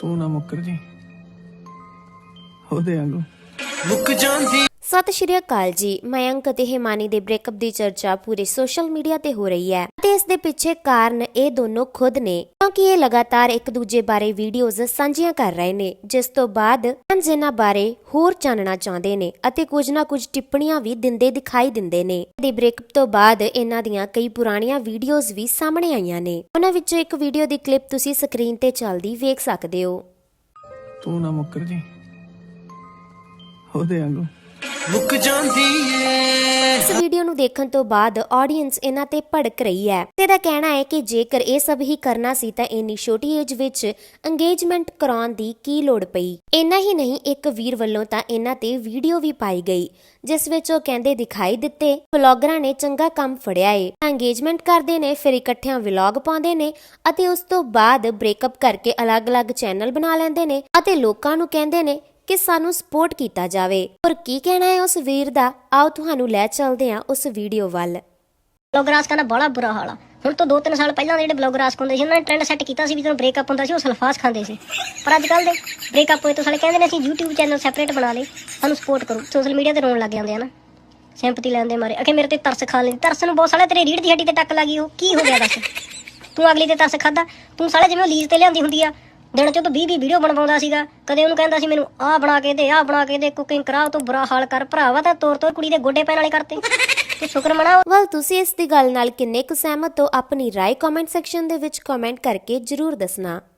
ਤੂੰ ਨਾ ਮੁੱਕਰ ਜੀ। ਉਹਦੇ ਵਾਂਗੂ। ਮੁੱਕ ਜਾਂਦੀ ਸਤਿ ਸ਼੍ਰੀ ਅਕਾਲ ਜੀ। ਮਯੰਕ ਅਤੇ ਹਿਮਾਨੀ ਦੇ ਬ੍ਰੇਕਅਪ ਦੀ ਚਰਚਾ ਪੂਰੇ ਸੋਸ਼ਲ ਮੀਡੀਆ ਤੇ ਹੋ ਰਹੀ ਹੈ। ਤੇ ਇਸ ਦੇ ਪਿੱਛੇ ਕਾਰਨ ਇਹ ਦੋਨੋਂ ਖੁਦ ਨੇ, ਕਿਉਂਕਿ ਇਹ ਲਗਾਤਾਰ ਇੱਕ ਦੂਜੇ ਬਾਰੇ ਵੀਡੀਓਜ਼ ਸਾਂਝੀਆਂ ਕਰ ਰਹੇ ਨੇ, ਜਿਸ ਤੋਂ ਬਾਅਦ ਫੈਨਸ ਇਹਨਾਂ ਬਾਰੇ ਹੋਰ ਜਾਣਨਾ ਚਾਹੁੰਦੇ ਨੇ ਅਤੇ ਕੁਝ ਨਾ ਕੁਝ ਟਿੱਪਣੀਆਂ ਵੀ ਦਿੰਦੇ ਦਿਖਾਈ ਦਿੰਦੇ ਨੇ। ਦੀ ਬ੍ਰੇਕਅਪ ਤੋਂ ਬਾਅਦ ਇਹਨਾਂ ਦੀਆਂ ਕਈ ਪੁਰਾਣੀਆਂ ਵੀਡੀਓਜ਼ ਵੀ ਸਾਹਮਣੇ ਆਈਆਂ ਨੇ। ਉਹਨਾਂ ਵਿੱਚੋਂ ਇੱਕ ਵੀਡੀਓ ਦੀ ਕਲਿੱਪ ਤੁਸੀਂ ਸਕਰੀਨ ਤੇ ਚੱਲਦੀ ਵੇਖ ਸਕਦੇ ਹੋ। ਤੂੰ ਨਾ ਮੁੱਕਰ ਜੀ। ਉਹਦੇ ਵਾਂਗੂ। ਮੁੱਕ ਜਾਂਦੀ ਏ। ਇਸ ਵੀਡੀਓ ਨੂੰ ਦੇਖਣ ਤੋਂ ਬਾਅਦ ਆਡੀਅנס ਇਹਨਾਂ ਤੇ ਭੜਕ ਰਹੀ ਹੈ। ਤੇ ਦਾ ਕਹਿਣਾ ਹੈ ਕਿ ਜੇਕਰ ਇਹ ਸਭ ਹੀ ਕਰਨਾ ਸੀ ਤਾਂ ਇੰਨੀ ਛੋਟੀ ਏਜ ਵਿੱਚ ਇੰਗੇਜਮੈਂਟ ਕਰਾਉਣ ਦੀ ਕੀ ਲੋੜ ਪਈ? ਇੰਨਾ ਹੀ ਨਹੀਂ, ਇੱਕ ਵੀਰ ਵੱਲੋਂ ਤਾਂ ਇਹਨਾਂ ਤੇ ਵੀਡੀਓ ਵੀ ਪਾਈ ਗਈ, ਜਿਸ ਵਿੱਚ ਉਹ ਕਹਿੰਦੇ ਦਿਖਾਈ ਦਿੱਤੇ ਵਲੌਗਰਾਂ ਨੇ ਚੰਗਾ ਕੰਮ ਫੜਿਆ ਏ। ਇੰਗੇਜਮੈਂਟ ਕਰਦੇ ਨੇ, ਫਿਰ ਇਕੱਠਿਆਂ ਵਲੌਗ ਪਾਉਂਦੇ ਨੇ ਅਤੇ ਉਸ ਤੋਂ ਬਾਅਦ ਬ੍ਰੇਕਅਪ ਕਰਕੇ ਅਲੱਗ-ਅਲੱਗ ਚੈਨਲ ਬਣਾ ਲੈਂਦੇ ਨੇ ਅਤੇ ਲੋਕਾਂ ਨੂੰ ਕਹਿੰਦੇ ਨੇ ਕਿ ਸਾਨੂੰ ਸਪੋਰਟ ਕੀਤਾ ਜਾਵੇ। ਪਰ ਕੀ ਕਹਿਣਾ ਹੈ ਉਸ ਵੀਰ ਦਾ? ਆਓ ਤੁਹਾਨੂੰ ਲੈ ਚੱਲਦੇ ਹਾਂ ਉਸ ਵੀਡੀਓ ਵੱਲ। ਬਲੌਗਰਾਸ ਦਾ ਬੜਾ ਬੁਰਾ ਹਾਲ ਆ। ਹੁਣ ਤੋਂ 2-3 ਸਾਲ ਪਹਿਲਾਂ ਜਿਹੜੇ ਬਲੌਗਰਾਸ ਹੁੰਦੇ ਸੀ, ਉਹਨਾਂ ਨੇ ਟ੍ਰੈਂਡ ਸੈੱਟ ਕੀਤਾ ਸੀ ਵੀ ਜਦੋਂ ਬ੍ਰੇਕਅਪ ਹੁੰਦਾ ਸੀ, ਉਹ ਸਲਫਾਸ ਖਾਂਦੇ ਸੀ। ਪਰ ਅੱਜ ਕੱਲ ਦੇ ਬ੍ਰੇਕਅਪ ਹੋਏ ਤਾਂ ਸਾਲੇ ਕਹਿੰਦੇ ਨੇ ਅਸੀਂ YouTube ਚੈਨਲ ਸੈਪਰੇਟ ਬਣਾ ਲਈ ਸਾਨੂੰ ਸਪੋਰਟ ਕਰੋ। ਸੋਸ਼ਲ ਮੀਡੀਆ ਤੇ ਰੋਣ ਲੱਗ ਜਾਂਦੇ ਹਨ ਸਿੰਪਥੀ ਲੈਂਦੇ ਮਾਰੇ। ਅਖੇ ਮੇਰੇ ਤੇ ਤਰਸ ਖਾ ਲੈਂਦੇ। ਤਰਸ ਨੂੰ ਬਹੁਤ ਸਾਲੇ ਤੇਰੇ ਰੀੜ ਦੀ ਹੱਡੀ ਤੇ ਟੱਕ ਲੱਗੀ, ਉਹ ਕੀ ਹੋ ਗਿਆ ਦੱਸ? ਤੂੰ ਅਗਲੀ ਤੇ ਤਰਸ ਖਾਦਾ ਤੂੰ ਸਾਲੇ ਜਿਵੇਂ ਲੀਜ਼ ਤੇ ਲਿਆਂਦੀ ਹੁੰਦੀ ਆ ਦਿਨ ਚ ਤੂੰ 20 20 ਵੀਡੀਓ ਬਣਵਾਉਂਦਾ ਸੀਗਾ। ਕਦੇ ਉਹਨੂੰ ਕਹਿੰਦਾ ਸੀ ਮੈਨੂੰ ਆਹ ਬਣਾ ਕੇ ਦੇ, ਆਹ ਬਣਾ ਕੇ ਦੇ ਕੁਕਿੰਗ ਕਰਾ, ਤੂੰ ਬੁਰਾ ਹਾਲ ਕਰ ਭਰਾਵਾ ਤਾਂ ਤੋਰ ਤੋਰ ਕੁੜੀ ਦੇ ਗੋਡੇ ਪੈਣ ਵਾਲੇ ਕਰਤੇ। ਤੂੰ ਸ਼ੁਕਰ ਮਨਾ ਵਲ ਤੁਸੀਂ ਇਸ ਦੀ ਗੱਲ ਨਾਲ ਕਿੰਨੇ ਕੁ ਸਹਿਮਤ ਹੋ? ਆਪਣੀ ਰਾਏ ਕਮੈਂਟ ਸੈਕਸ਼ਨ ਦੇ ਵਿੱਚ ਕਮੈਂਟ ਕਰਕੇ ਜਰੂਰ ਦੱਸਣਾ।